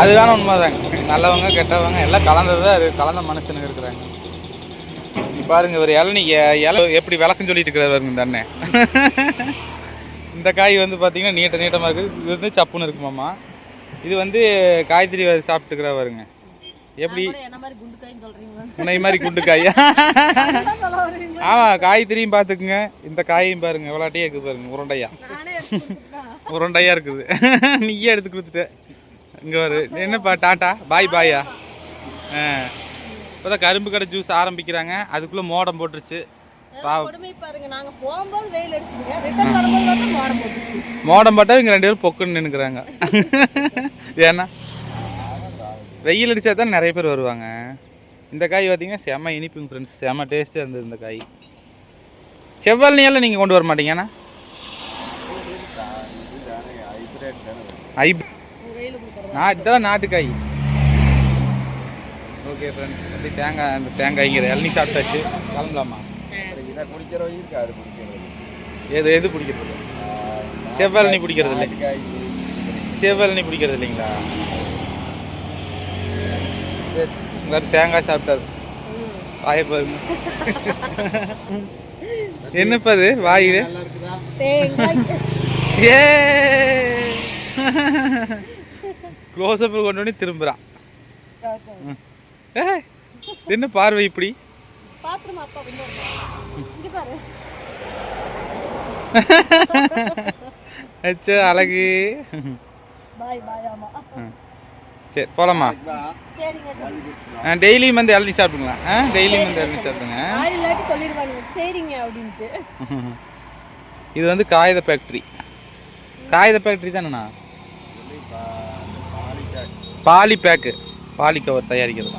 அதுதான உண்மைதாங்க. நல்லவங்க கெட்டவங்க எல்லாம் கலந்தது அது. கலந்த மனுஷனுங்க இருக்கிறாங்க. நீ பாருங்க இவர் இளநீ இலை எப்படி விளக்குன்னு சொல்லிட்டு இருக்கிறாரு பாருங்க இந்த அண்ணன். இந்த காய் வந்து பார்த்தீங்கன்னா நீட்ட நீட்டமாக இருக்குது இது வந்து சப்புன்னு இருக்குமாம்மா இது வந்து காய்கறி சாப்பிட்டுக்கிறா பாருங்க. எப்படி? முனை மாதிரி குண்டு காய்? வரீங்க ஆமாம் காய்கறியும் பார்த்துக்குங்க இந்த காயும் பாருங்க விளாட்டியே இருக்குது பாருங்க உருண்டையா. நானே எடுத்து கொடுத்துருக்கேன். உருண்டையா இருக்குது. நீயே எடுத்து கொடுத்துட்ட. இங்கே வரு. என்னப்பா டாட்டா பாய் பாயா. ஆ. இப்போதான் கரும்பு கடை ஜூஸ் ஆரம்பிக்கிறாங்க. அதுக்குள்ளே மோடம் போட்டுருச்சு. மோடம் போட்டால் இவங்க ரெண்டு பேரும் பொக்குன்னு நின்றுக்கிறாங்க ஏன்னா வெயில் அடிச்சா தான் நிறைய பேர் வருவாங்க. இந்த காய் பார்த்தீங்கன்னா செம்ம இனிப்புங்க ஃப்ரெண்ட்ஸ் செம்ம டேஸ்ட்டாக இருந்தது இந்த காய். செவ்வல்னியெல்லாம் நீங்கள் கொண்டு வர மாட்டீங்கண்ணா ஐ வெயில் கொடுக்குறது நான் இதெல்லாம் நாட்டுக்காய். ஓகே ஃப்ரெண்ட்ஸ் வந்து தேங்காய் அந்த தேங்காய்ங்கிற இளநீ சாப்பிட்டாச்சு. கிளம்பலாமா? இதை குடிக்கிறவங்க இருக்கு? அது குடிக்கிறது எது எது பிடிக்கிறது செவ்வழனி பிடிக்கிறது இல்லை. காய் செவ்வழனி பிடிக்கிறது இல்லைங்களா? தேங்காய் சாப்பிட்டாரு. வாயை பாருங்க. என்னப்பா அது? வாயில்? நல்லா இருக்குதா? தேங்காய். ஏ க்ளோஸ்அப் கொண்டு வந்து திரும்புறான் ம். ஏய், என்ன பார்வை இப்படி? அச்சா அழகு. சரி போலாமா குடிச்சுக்கலாம். டெய்லியும் வந்து இளநீ சாப்பிடுங்களா? ஆ டெய்லியும் வந்து இளநீ சாப்பிடுங்க. சரிங்க அப்படின்ட்டு. இது வந்து காகித ஃபேக்ட்ரி காகித ஃபேக்ட்ரி தானேண்ணா? பாலி பேக்கு பாலி கவர் தயாரிக்கிறது.